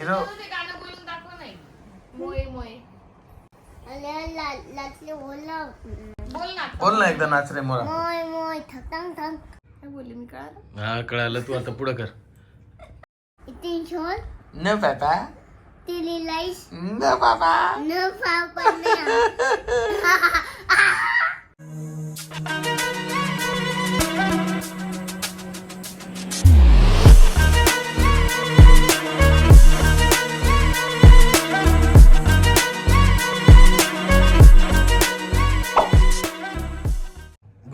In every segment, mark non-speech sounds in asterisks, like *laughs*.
Hero. ते गाणं बोलून दाखव नाही मोये मोये लाटले बोला बोल ना बोल ना एकदा नाच रे मोरा. मोय मोय थकंग थंग काय बोलली मी कळालं? हा कळालं तू आता पुढं कर. इथे छोल न पापा तिली लाईस. न पापा न पापण्या *laughs*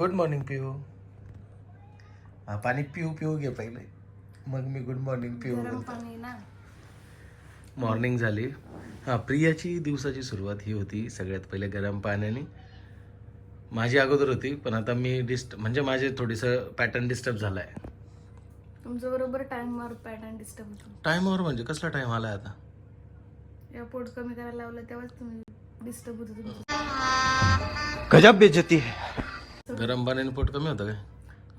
गुड मॉर्निंग पिऊ हा पाणी पिऊ पिऊ घे पहिले. मग मी गुड मॉर्निंग पिऊ गरम बोलतो. पाणी ना. मॉर्निंग झाली. हा प्रियाची दिवसाची सुरुवात ही होती सगळ्यात पहिले गरम पाण्याने. माझी अगोदर होती पण आता मी डिस्ट म्हणजे माझे थोडीसं पॅटर्न डिस्टर्ब झाला आहे तुमचं बरोबर टाइमवर पॅटर्न डिस्टर्ब होतो. टाईमवर म्हणजे कसला टाईम आला आता? या पोट कमी करायला लावलं तेव्हाच तुम्ही डिस्टर्ब होतो तुमचं. गजब बेजती गरम पाण्याने पोट कमी होतं काय?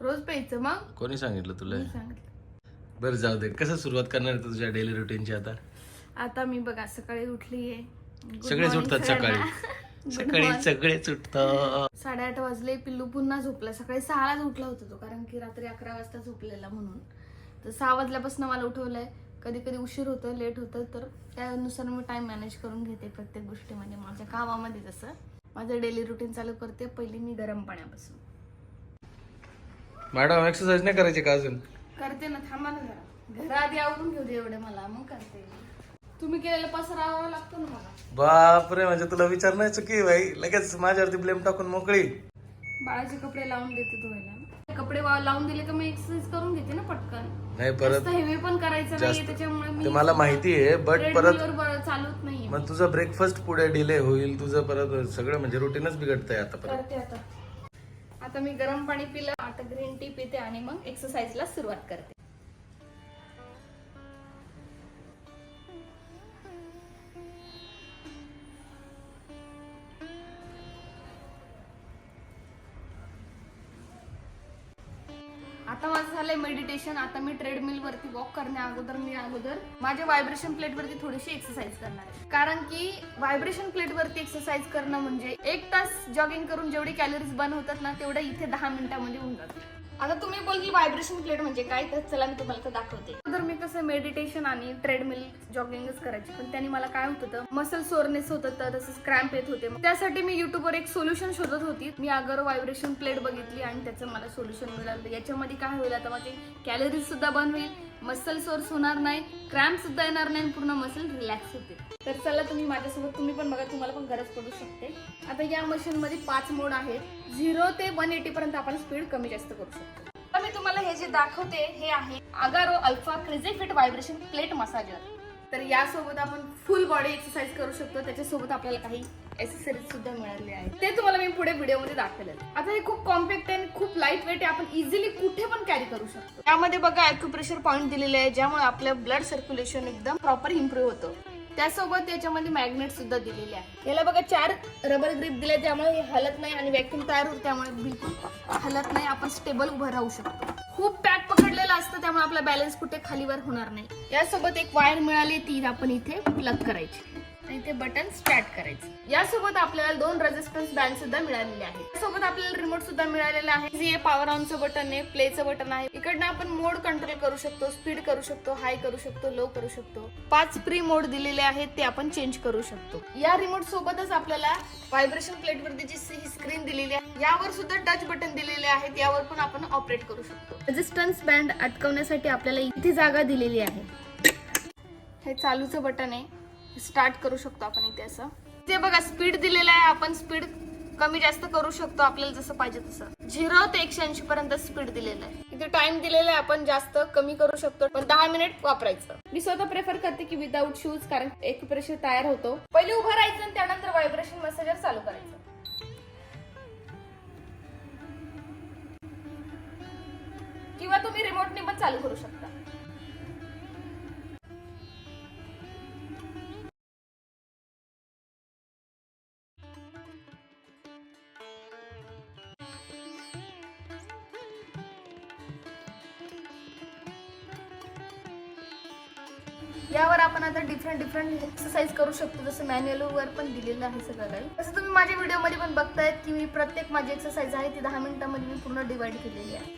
रोज प्यायचं मग? कोणी सांगितलं तुला? हे? सांगितलं. बरं जाऊ दे. कसं सुरुवात करणार आहे तू तुझ्या डेली रुटीनची आता? आता मी बघा सकाळी उठली आहे सगळेच उठतात सकाळी. *laughs* सकाळी सगळेच उठतात. साडेआठ वाजले पिल्लू पुन्हा झोपला. सकाळी सहालाच उठला होता तो कारण की रात्री अकरा वाजता झोपलेला म्हणून. तर सहा वाजल्यापासून मला उठवलंय. कधी कधी उशीर होतं लेट होतं तर त्यानुसार मी टाइम मॅनेज करून घेते प्रत्येक गोष्टीमध्ये माझ्या कामामध्ये जसं. माझं डेली रुटीन चालू करते. पहिली मी गरम पाण्यापासून. मॅडम एक्सरसाइज नाही करायची का अजून? करते ना थांबा ना जरा. घराआधी आवरून घेऊ दे एवढे मला मग करते तुम्ही केलेलं पसरावा लागतो ना मला. बापरे म्हणजे तुला विचार नाही चुकी भाई लगेच माझ्यावरती ब्लेम टाकून मोकळी. बाळाचे कपडे लावून देते धुवायला. कपडे वा- लावून दिले का मी एक्सरसाइज करून घेते ना पटकन. नाही परत जास्त हेवी पण करायचं नाहीये जास्त- त्याच्यामुळे मी ते मला माहिती आहे बट परत treadmill वर ब- चालत नाहीये. मग तुझं ब्रेकफास्ट पुढे डिले होईल तुझं परत सगळं म्हणजे रुटीनच बिघडतंय आता परत करते आता. आता मी गरम पाणी पिलं आता ग्रीन टी पिते आणि मग एक्सरसाइजला सुरुवात करते. आता माझं झालंय मेडिटेशन आता मी ट्रेडमिल वरती वॉक करण्या अगोदर मी अगोदर माझ्या व्हायब्रेशन प्लेट वरती थोडीशी एक्सरसाइज करणार आहे. कारण की व्हायब्रेशन प्लेट वरती एक्सरसाइज करणं म्हणजे एक तास जॉगिंग करून जेवढी कॅलरीज बर्न होतात ना तेवढं इथे दहा मिनिटामध्ये होऊन जातं. आता तुम्ही बोलली व्हायब्रेशन प्लेट म्हणजे काय? तर चला मी तुम्हाला तर दाखवते. तर मी कसं मेडिटेशन आणि ट्रेडमिल जॉगिंगच करायची पण त्याने मला काय होत होतं? मसल सोरनेस होत होतं तसंच क्रॅम्प येत होते. त्यासाठी मी युट्यूबवर एक सोल्युशन शोधत होती. मी अगर व्हायब्रेशन प्लेट बघितली आणि त्याचं मला सोल्युशन मिळालं. याच्यामध्ये काय होईल आता माझी कॅलरीज सुद्धा बंद होईल मसल सोर्स होणार नाही क्रॅम्प सुद्धा येणार नाही आणि पूर्ण मसल रिलॅक्स होतील. तर चला तुम्ही माझ्यासोबत तुम्ही पण बघा तुम्हाला पण गरज पडू शकते. आता या मशीन मध्ये पाच मोड आहेत. झिरो ते वन एटी पर्यंत आपण स्पीड कमी जास्त करू शकतो. तर मी तुम्हाला हे जे दाखवते हे आहे Agaro alpha crazy fit vibration plate massager तर यासोबत आपण फुल बॉडी एक्सरसाइज करू शकतो. त्याच्यासोबत आपल्याला काही एक्सेसरीज सुद्धा मिळाले आहेत. ते तुम्हाला मी पुढे व्हिडिओमध्ये दाखवेल. आता हे खूप कॉम्पॅक्ट आहे आणि खूप लाइट वेट आहे. आपण इझिली कुठे पण कॅरी करू शकतो. त्यामध्ये बघा ॲक्युप्रेशर पॉईंट दिलेले आहे ज्यामुळे आपलं ब्लड सर्क्युलेशन एकदम प्रॉपर इम्प्रूव्ह होतं. त्यासोबत याच्यामध्ये मॅग्नेट सुद्धा दिलेले आहे याला बघा चार रबर ग्रिप दिले त्यामुळे हे हलत नाही आणि व्हॅक्यूम तयार होते त्यामुळे बिलकुल हलत नाही. आपण स्टेबल उभं राहू शकतो. खूप पॅक पकडलेलं असतं त्यामुळे आपला बॅलन्स कुठे खालीवर होणार नाही. यासोबत एक वायर मिळाली ती आपण इथे प्लग करायची. आणि ते बटन स्टार्ट करायचं. यासोबत आपल्याला दोन रेजिस्टन्स बँड सुद्धा मिळालेले आहेत. त्यासोबत आपल्याला रिमोट सुद्धा मिळालेला आहे. जे पॉवर ऑनचं बटन आहे प्लेचं बटन आहे. इकडनं आपण मोड कंट्रोल करू शकतो स्पीड करू शकतो हाय करू शकतो लो करू शकतो. पाच प्री मोड दिलेले आहेत ते आपण चेंज करू शकतो. या रिमोट सोबतच आपल्याला व्हायब्रेशन प्लेट वरती जी ही स्क्रीन दिलेली आहे. यावर सुद्धा टच बटन दिलेले आहेत. यावर पण आपण ऑपरेट करू शकतो. रेजिस्टन्स बँड अटकवण्यासाठी आपल्याला इथे जागा दिलेली आहे. हे चालूचं बटन आहे. स्टार्ट करू शकतो आपण इथे असं. ते बघा स्पीड दिलेलं आहे. आपण स्पीड कमी जास्त करू शकतो आपल्याला जसं पाहिजे तसं. झिरो ते एकशे ऐंशी पर्यंत स्पीड दिलेलं आहे. इथे टाइम दिलेला आहे. आपण जास्त कमी करू शकतो. पण दहा मिनिट वापरायचं. मी स्वतः प्रेफर करते की विदाऊट शूज कारण एक प्रेशर तयार होतो. पहिले उभं राहायचं आणि त्यानंतर व्हायब्रेशन मसाजर चालू करायचं. किंवा तुम्ही रिमोटने पण चालू करू शकता. मॅन्युअलवर पण दिलेलं आहे सगळं काही. तसं तुम्ही माझ्या व्हिडिओमध्ये पण बघतायत की मी प्रत्येक माझी एक्सरसाइज आहे ती दहा मिनिटामध्ये मी पूर्ण डिवाइड केलेली आहे.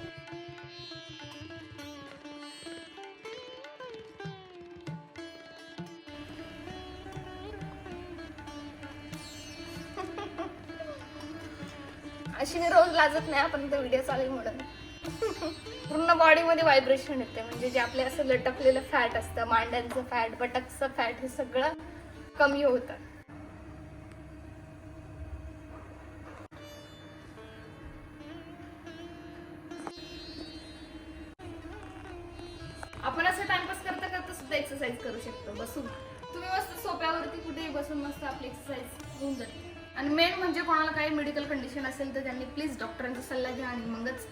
*laughs* अशी मी रोज लाजत नाही आपण तो व्हिडिओ चालू म्हणून. *laughs* पूर्ण बॉडीमध्ये व्हायब्रेशन येते म्हणजे जे आपले असं लटकलेलं फॅट असतं मांड्यांचं फॅट बटकचं फॅट हे सगळं. कमी होतात. आपण असं टाइमपास करता करता सुद्धा एक्सरसाइज करू शकतो. बसून. तुम्ही मस्त सोप्यावरती कुठेही बसून मस्त आपली एक्सरसाइज होऊन जाते. आणि मेन म्हणजे कोणाला काही मेडिकल कंडिशन असेल तर त्यांनी प्लीज डॉक्टरांचा सल्ला घ्या आणि मगच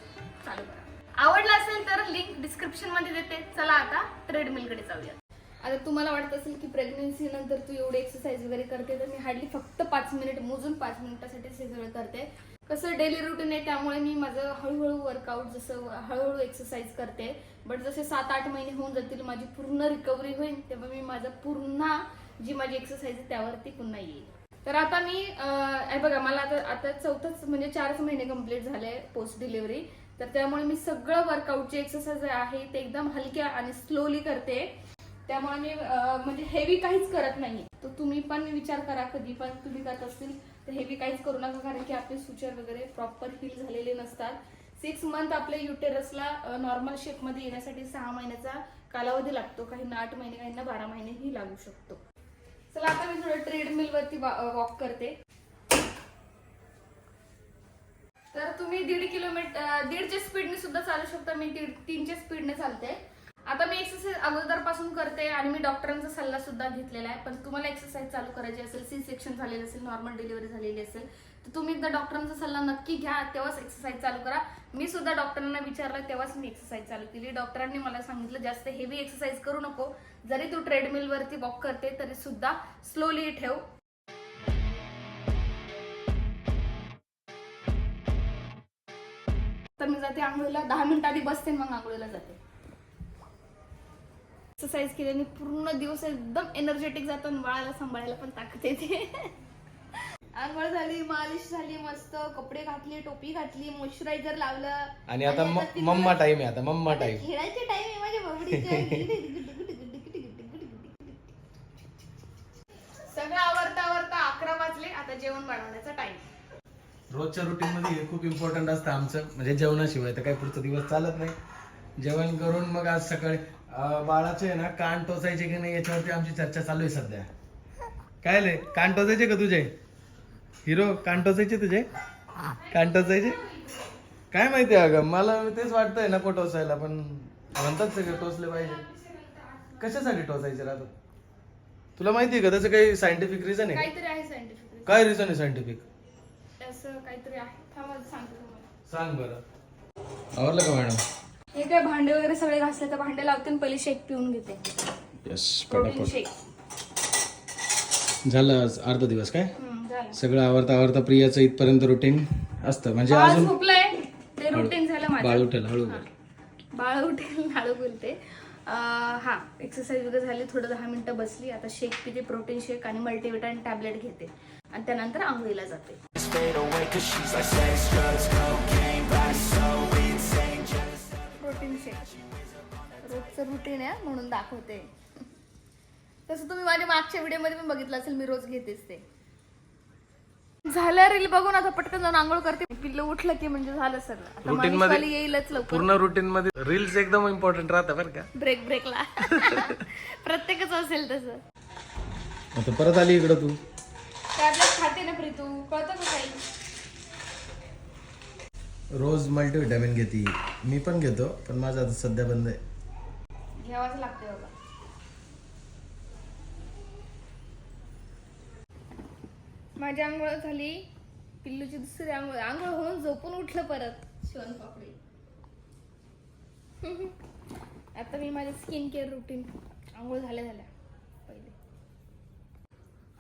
चालू करा. आवडलं असेल तर लिंक डिस्क्रिप्शनमध्ये देते. चला आता ट्रेडमिलकडे जाऊया आता तुम्हाला वाटत असेल की प्रेग्नन्सी नंतर तू एवढी एक्सरसाइज वगैरे करते तर मी हार्डली फक्त पाच मिनिट मोजून पाच मिनिटासाठी सगळं करते. कसं डेली रुटीन आहे त्यामुळे मी माझं हळूहळू वर्कआउट जसं हळूहळू एक्सरसाइज करते. बट जसे सात आठ महिने होऊन जातील माझी पूर्ण रिकव्हरी होईल तेव्हा मी माझं पुन्हा जी माझी एक्सरसाइज आहे त्यावरती पुन्हा येईल. तर आता मी हे बघा मला आता आता चौथंच म्हणजे चारच महिने कंप्लीट झाले पोस्ट डिलिव्हरी तर त्यामुळे मी सगळं वर्कआउटचे एक्सरसाइज आहे ते एकदम हलक्या आणि स्लोली करते. त्यामुळे मी म्हणजे हेवी काहीच करत नाही तर तुम्ही पण विचार करा कधी पण तुम्ही करत असतील तर हेवी काहीच करू नका कारण की आपले सुचर वगैरे प्रॉपर हिल झालेले नसतात. सिक्स मंथ आपल्या युटेरसला नॉर्मल शेपमध्ये येण्यासाठी सहा महिन्याचा कालावधी लागतो. काहींना आठ महिने काहींना बारा महिनेही लागू शकतो. चला आता मी थोडं ट्रेडमिल वरती वॉक करते. तर तुम्ही दीड किलोमीटर दीडच्या स्पीडने सुद्धा चालू शकता. मी दीड तीनच्या स्पीडने चालते. आता मी एक्सरसाइज अगोदरपासून करते आणि मी डॉक्टरांचा सल्ला सुद्धा घेतलेला आहे. पण तुम्हाला एक्सरसाइज चालू करायची असेल सी सेक्शन झालेलं असेल नॉर्मल डिलिव्हरी झालेली असेल तर तुम्ही एकदा डॉक्टरांचा सल्ला नक्की घ्या तेव्हाच एक्सरसाइज चालू करा. मी सुद्धा डॉक्टरांना विचारलं तेव्हाच मी एक्सरसाइज चालू केली. डॉक्टरांनी मला सांगितलं जास्त हेवी एक्सरसाइज करू नको. जरी तू ट्रेडमिलवरती वॉक करते तरी सुद्धा स्लोली ठेव. तर मी जाते आंघोळीला. दहा मिनिट आधी बसते मग आंघोळीला जाते. एक्सरसाइज केल्याने पूर्ण दिवस एकदम एनर्जेटिक जातो आणि बाळाला सांभाळायला पण ताकद येते. आंघोळ झाली मालिश झाली मस्त कपडे घातले टोपी घातली मॉइश्चरायझर लावलं. आणि आता म- मम्मा टाइम आहे आता मम्मा टाइम खेळायचे टाइम आहे माझ्या बबडीचे *laughs* सगळं आवरता आवरता अकरा वाजले आता जेवण बनवण्याचा टाइम रोजच्या रुटीन मध्ये हे खूप इम्पॉर्टंट असतं आमचं. म्हणजे जेवणाशिवाय तर काही पुढचा दिवस चालत नाही. जेवण करून मग आज सकाळी बाळाचे आहे ना कान टोचायचे की नाही याच्यावरती आमची चर्चा चालू आहे सध्या. काय रे कान टोचायचे का तुझे? हिरो कान टोचायचे तुझे? कान टोचायचे? काय माहिती अगं मला तेच वाटतंय नको टोचायला पण म्हणतात सगळे टोचले पाहिजे. कशासाठी टोचायचे राहतात तुला माहिती आहे का त्याचं काही सायंटिफिक रिझन आहे? काहीतरी आहे सायंटिफिक काय रिझन आहे सायंटिफिक असं काहीतरी आहे. थांबा सांगते तुम्हाला. सांग बरं. आवडलं का मॅडम? हे काय भांडे वगैरे सगळे घासले तर भांडे लावते आणि पहिले शेक पिऊन घेते. Yes protein shake. झालं आज अर्धा दिवस काय? झालं. सगळं आवडता आवडता प्रियाचं इथपर्यंत रुटीन असतं. म्हणजे बाळ अजून झोपलंय ते रुटीन झालं बाळ माझं उठेल हळू बोल. बाळ उठेल हळू बोलते. अं, हा एक्सरसाइज वगैरे झाली थोडं दहा मिनिटं बसली. आता शेक पिते प्रोटीन शेक आणि मल्टीविटामिन टॅबलेट घेते. आणि त्यानंतर आंघोळीला जाते. प्रोटीन शेक रोजचं रुटीन आहे म्हणून दाखवते. तसं तुम्ही माझ्या मागच्या व्हिडिओमध्ये पण बघितलं असेल मी रोज घेतेच ते. झालं रील बघून आता पटकन जाऊन आंघोळ करते. पिल्लं उठलं की म्हणजे झालं सगळं. आता Routine मध्ये- येईलच लवकर. पूर्ण रुटीन मध्ये रील्स एकदम इम्पॉर्टंट राहतं बरं का? ब्रेक ब्रेकला *laughs* प्रत्येकच असेल तसं. आता परत आली इकडं तू. टॅबलेट खाते ना प्रीतू. कळतं का काही? रोज मल्टीव्हिटॅमिन घेते. मी पण घेतो पण माझं आता सध्या बंद आहे. घ्यावाच लागते बाबा माझी आंघोळ झाली. पिल्लूची दुसरी आंघोळ. आंघोळ होऊन झोपून उठलं परत. शिवण पापडी. *laughs* आता मी माझे स्किन केअर रुटीन आंघोळ झाल्या झाल्या. पहिले.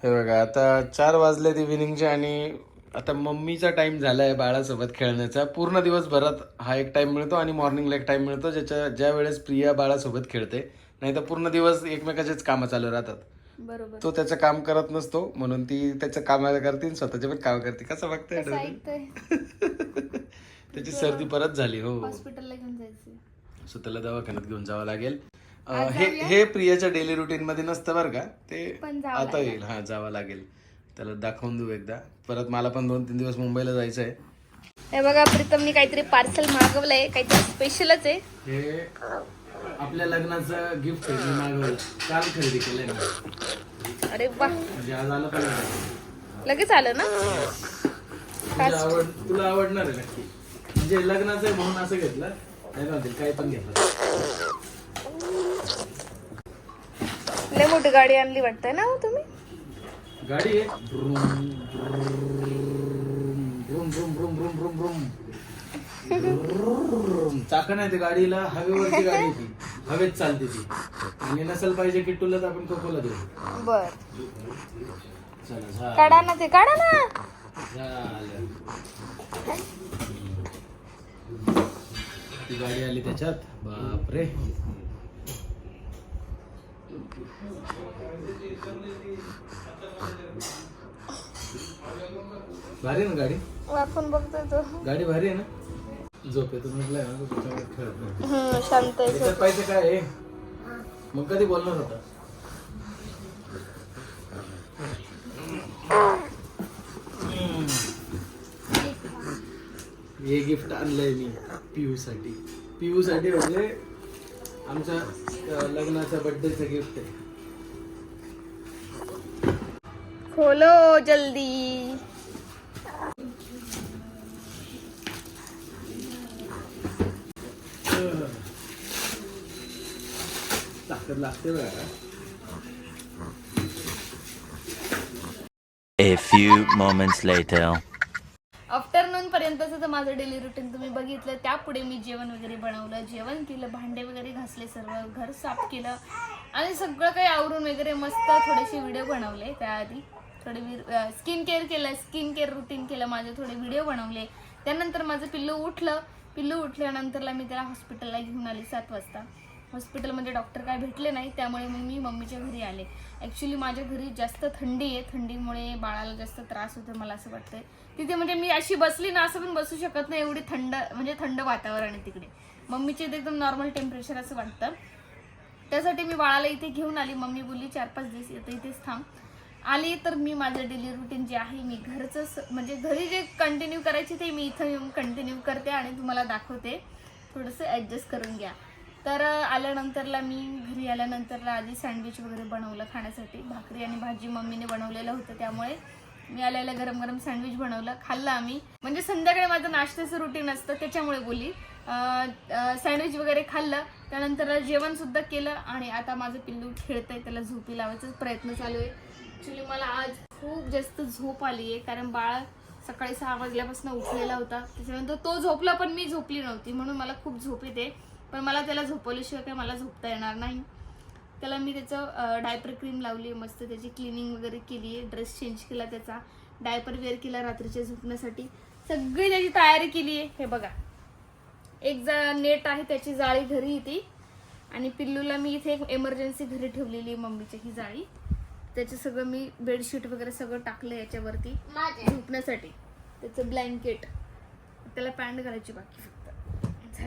हे बघा आता चार वाजलेत इव्हिनिंगचे आणि आता मम्मीचा टाइम झालाय बाळासोबत खेळण्याचा. पूर्ण दिवसभरात हा एक टाइम मिळतो आणि मॉर्निंगला एक टाइम मिळतो ज्याच्या ज्या वेळेस प्रिया बाळासोबत खेळते. नाही तर पूर्ण दिवस एकमेकाचेच कामं चालू राहतात. बरोबर. तो त्याचं काम करत नसतो म्हणून ती त्याचं काम करते स्वतःचे पण काम करते. कसं? ऐकतोय? *laughs* त्याची सर्दी परत झाली हो. हॉस्पिटलला घेऊन जायचं सो त्याला दवाखान्यात घेऊन जावं लागेल. अं, आज हे जाऊया? हे प्रियाच्या डेली रुटीन मध्ये नसतं बरं का? ते पण जावं आता लागेल. येईल हा जावं लागेल. त्याला दाखवून देऊ एकदा. परत मला पण दोन तीन दिवस मुंबईला जायचं आहे हे बघा प्रीतमनी काहीतरी पार्सल मागवलंय. काहीतरी स्पेशलच आहे. हे आपल्या लग्नाचं गिफ्ट आहे मी मागवलं काल खरेदी केलंय मी. अरे वा. म्हणजे आज आलं पण लगेच आलं ना? तुला आवड तुला आवडणार आहे नक्की. म्हणजे लग्नाचं आहे म्हणून असं घेतलं. नाही म्हणतील काही पण घेतलं. लय मोठी गाडी आणली वाटतंय ना हो तुम्ही? गाडी आहे ब्रुम, ब्रुम, ब्रुम, ब्रुम, ब्रुम, ब्रुम, ब्रुम. ब्रुम. चाकं नाही ते गाडीला हवेवरची गाडी आहे ती हवेत चालते ती आणि नसेल पाहिजे किट्टूला तर आपण कोकोला देऊ बर चला. काढा ना ते काढा ना झालं. ती गाडी आली त्याच्यात बापरे भारी आहे ना गाडी? वाकून बघतोय तो. गाडी भारी आहे ना? झोप येतो म्हटलं ना तो त्याच्यामुळे खेळत नाही. हम्म, शांत आहे त्याच्यात पाहिजे काय आहे? मग कधी बोलणार होता? हे गिफ्ट आणलंय मी पियू साठी पियू साठी म्हणजे आमच्या अं, लग्नाच्या बर्थडेचं गिफ्ट आहे. खोलो जल्दी. ताकद लागते बघा. A few moments later. Afternoon तर माझं डेली रुटीन तुम्ही बघितलं. त्यापुढे मी जेवण वगैरे बनवलं. जेवण केलं भांडे वगैरे घासले सर्व घर साफ केलं. आणि सगळं काही आवरून वगैरे मस्त थोडेसे व्हिडिओ बनवले. त्याआधी थोडे स्किन केअर केलं स्किन केअर रुटीन केलं. माझे थोडे व्हिडिओ बनवले. त्यानंतर माझं पिल्लू उठलं. पिल्लू उठल्यानंतरला मी त्याला हॉस्पिटलला घेऊन आली सात वाजता. हॉस्पिटलमध्ये डॉक्टर काय भेटले नाही त्यामुळे मग मी मम्मीच्या घरी आले. ॲक्च्युली माझ्या घरी जास्त थंडी आहे. थंडीमुळे बाळाला जास्त त्रास होतो मला असं वाटतंय. तिथे म्हणजे मी अशी बसली ना असं पण बसू शकत नाही. एवढी थंड म्हणजे थंड वातावरण आहे तिकडे. मम्मीचे इथे एकदम नॉर्मल टेम्परेचर असं वाटतं. त्यासाठी मी बाळाला इथे घेऊन आली. मम्मी बोलली चार पाच दिवस येतं इथेच थांब. आली तर मी माझं डेली रुटीन जे आहे मी घरचं स- म्हणजे घरी जे कंटिन्यू करायचे ते मी इथं येऊन कंटिन्यू करते आणि तुम्हाला दाखवते. थोडंसं ॲडजस्ट करून घ्या. तर आल्यानंतरला मी घरी आल्यानंतरला आधी सँडविच वगैरे बनवलं खाण्यासाठी. भाकरी आणि भाजी मम्मीने बनवलेलं होतं त्यामुळे मी आल्याला गरम गरम सँडविच बनवलं खाल्लं आम्ही. म्हणजे संध्याकाळी माझं नाश्त्याचं रुटीन असतं त्याच्यामुळे बोलली. सँडविच वगैरे खाल्लं त्यानंतर जेवणसुद्धा केलं आणि आता माझं पिल्लू खेळतंय त्याला झोपी लावायचा प्रयत्न चालू आहे. ॲक्च्युली मला आज खूप जास्त झोप आली आहे कारण बाळ सकाळी सहा वाजल्यापासून उठलेला होता. त्याच्यानंतर तो झोपला पण मी झोपली नव्हती म्हणून मला खूप झोप येते. पण मला त्याला झोपवल्याशिवाय काय मला झोपता येणार नाही. त्याला मी त्याचं डायपर क्रीम लावली मस्त त्याची क्लिनिंग वगैरे केली आहे ड्रेस चेंज केला त्याचा डायपर वेअर केला रात्रीच्या झोपण्यासाठी. सगळी त्याची तयारी केली आहे हे बघा. एक जा नेट आहे त्याची जाळी घरी येते आणि पिल्लूला मी इथे एक एमर्जन्सी घरी ठेवलेली आहे मम्मीची ही जाळी. त्याचं सगळं मी बेडशीट वगैरे सगळं टाकलं याच्यावरती झोपण्यासाठी. त्याचं ब्लँकेट त्याला पॅन्ट घालायची बाकी फक्त.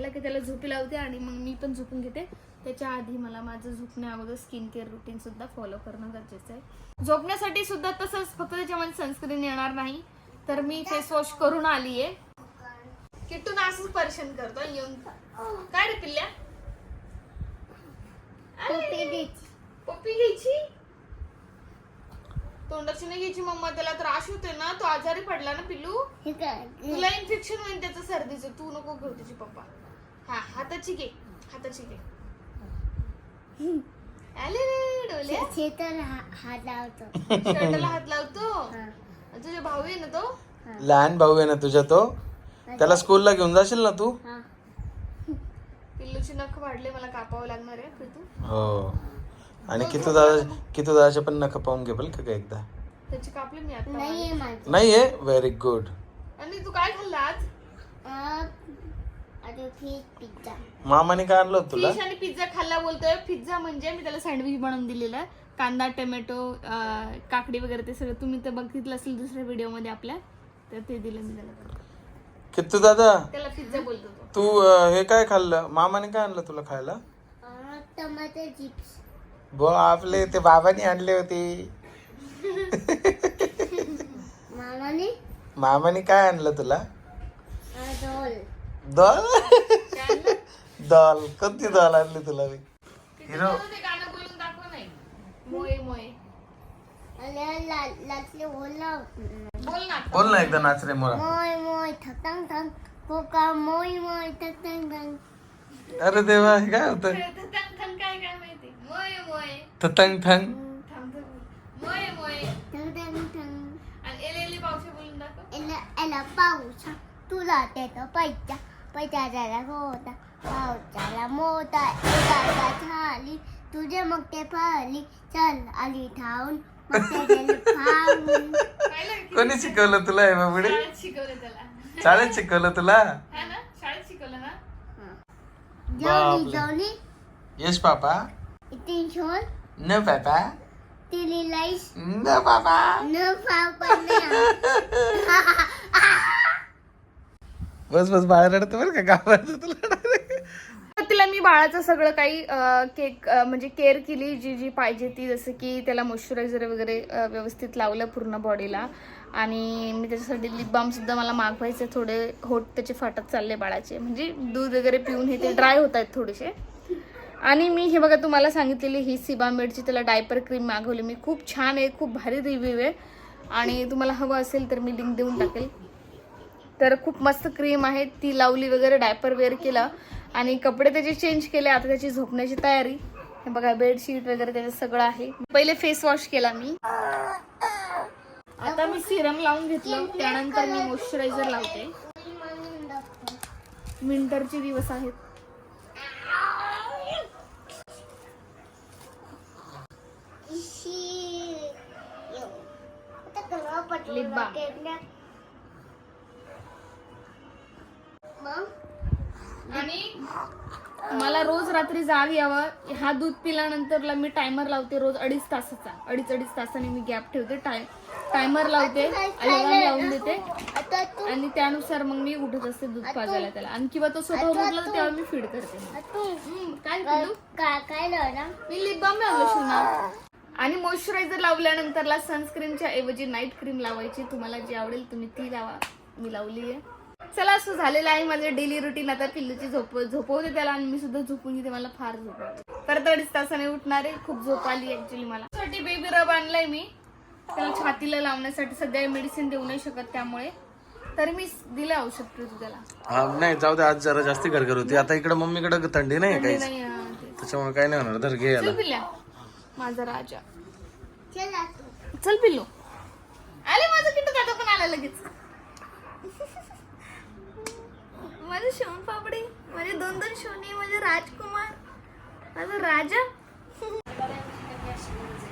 झालं की त्याला झोपी लावते आणि मग मी पण झोपून घेते. त्याच्या आधी मला माझं झोपण्या अगोदर स्किन केअर रुटीन सुद्धा फॉलो करणं गरजेचं आहे. झोपण्यासाठी सुद्धा तसंच फक्त त्याच्यामध्ये सनस्क्रीन येणार नाही. तर मी फेस वॉश करून आली आहे किट्टून असंच परेशान करतो येऊन काय रे पिल्ल्या? पप्पी घ्यायची. तोंडाची नाही घ्यायची मम्मा त्याला त्रास होतोय ना तो आजारी पडला ना पिल्लू? तुला इन्फेक्शन होईल त्याचं सर्दीचं तू नको घेऊ त्याची पप्पा. हा हाताची घे. हाताची घे. आले रे डोल्या शेतात हात लावतो. शर्टाला हात लावतो? हा. तुझे भाऊ आहे ना तो? लहान भाऊ आहे ना तुझ्या तो? त्याला स्कूलला घेऊन जाशील ना तू? हा. पिल्लूची नख वाढले मला कापावं लागणार आहे प्रीतू. हो. आणि कितू दादा कितू दादाचे पण नका पाहून घे बरं का का एकदा. त्याचे कापले मी आता. नाहीये माझं. नाही आहे व्हेरी गुड आणि तू काय खाल्लं आज? अं, मामाने काय आणलं होतं तुला? फिश आणि पिझ्झा खाल्ला बोलतोय. पिझ्झा म्हणजे मी त्याला सँडविच बनवून दिलेलं आहे. कांदा टोमॅटो अं, काकडी वगैरे ते सगळं तुम्ही तर बघितलं असेल दुसऱ्या व्हिडिओमध्ये आपल्या तर ते दिलं मी त्याला. किट्टू दादा त्याला पिझ्झा बोलतो तो तू अं, हे काय खाल्लं? मामाने काय आणलं तुला खायला? टमाटर चिप्स. बो आपले ते बाबाने आणले होते. *laughs* मामाने? मामाने काय आणलं तुला? रोल. दल? दल. कोणती दल आणली तुला मी? हिरो. बोल ना बोल ना एकदा नाच रे मोरा. मोय मोय थक थंग थंग कोका मोय मोय थक थंग थंग अरे देवा हे काय होतं? थंग थंग काय काय माहिती? मोये मोये थंग थंग. थांब थांब. मोये मोये थंग थंग थंग आणि एले एले पावशे बोलून दाखव एला एला पाऊस तुला देतो पैसा. पैसा झाला होता. पावसाला मोठा एका झाली. तुझे मग ते फळली चल आली की? कोणी शिकवलं तुला हे बाबडे? शिकवलं त्याला. शाळेत शिकवलं तुला? हा ना शाळेत शिकवलं ना. जेवणी बापरे. जेवणी येस पापा? इथे शोल न पापा? तिली लाईस. न पापा? न नाही *laughs* बस बस बाहेर रडतं बरं का? तुला तिला मी बाळाचं सगळं काही केक म्हणजे केअर केली जी जी पाहिजे ती जसं की त्याला मॉइश्चरायझर वगैरे व्यवस्थित लावलं पूर्ण बॉडीला आणि मी त्याच्यासाठी लिप बाम सुद्धा मला मागवायचे थोडे होट त्याचे फाटत चालले बाळाचे. म्हणजे दूध वगैरे पिऊन हे ते ड्राय होत आहेत थोडेसे. आणि मी हे बघा तुम्हाला सांगितलेली ही सिबामेडची त्याला डायपर क्रीम मागवली. मी खूप छान आहे खूप भारी रिव्ह्यू आहे. आणि तुम्हाला हवं असेल तर मी लिंक देऊन टाकेल. तर खूप मस्त क्रीम आहे. ती लावली वगैरे डायपर वेअर केलं. आणि कपडे त्याचे चेंज केले. आता त्याची झोपण्याची तयारी. हे बघा बेडशीट वगैरे त्याचं सगळं आहे. पहिले फेस वॉश केला मी. आता मी सिरम लावून घेतलं. त्यानंतर मी मॉइश्चरायझर लावते. विंटरचे दिवस आहेत. Lip balm. आणि मला रोज रात्री जाग यावं. हा दूध पिल्यानंतरला मी टायमर लावते रोज अडीच तासाचा. अडीच अडीच तासाने मी गॅप ठेवते. टाय टायमर लावते अलार्म लावून देते. आणि त्यानुसार मग मी उठत असते दूध पाजायला त्याला. आणि किंवा तो स्वतः उठला तेव्हा मी फीड करते. काय? काय मी लिप बाम लावलं शिवना आणि मॉइश्चरायझर लावल्यानंतरला सनस्क्रीनच्या ऐवजी नाईट क्रीम लावायची. तुम्हाला जी आवडेल तुम्ही ती लावा. मी लावली आहे चला असं झालेलं आहे माझं डेली रुटीन आता पिल्लूची झोप झोपवते त्याला आणि मी सुद्धा झोपून घेते मला फार झोप येते. परत अडीच तासाने उठणार आहे खूप झोप आली ऍक्च्युली मला. साठी बेबी रब आणलाय मी. त्याला छातीला लावण्यासाठी सध्या मेडिसिन देऊ नाही शकत त्यामुळे. तर मी दिलं औषध पृथ्वी त्याला. हा नाही जाऊ दे आज जरा जास्ती गरगर होती. आता इकडे मम्मीकडे थंडी नाही थंडी काही. त्याच्यामुळे काय नाही होणार. धर घे याला. चल पिल्ल्या. माझा राजा. चला पिल्लू. आले माझं किट्टू दादा पण आला लगेच. माझे शिवण पापडी माझे दोन दोन शिवणी माझे राजकुमार. माझा राजा. *laughs*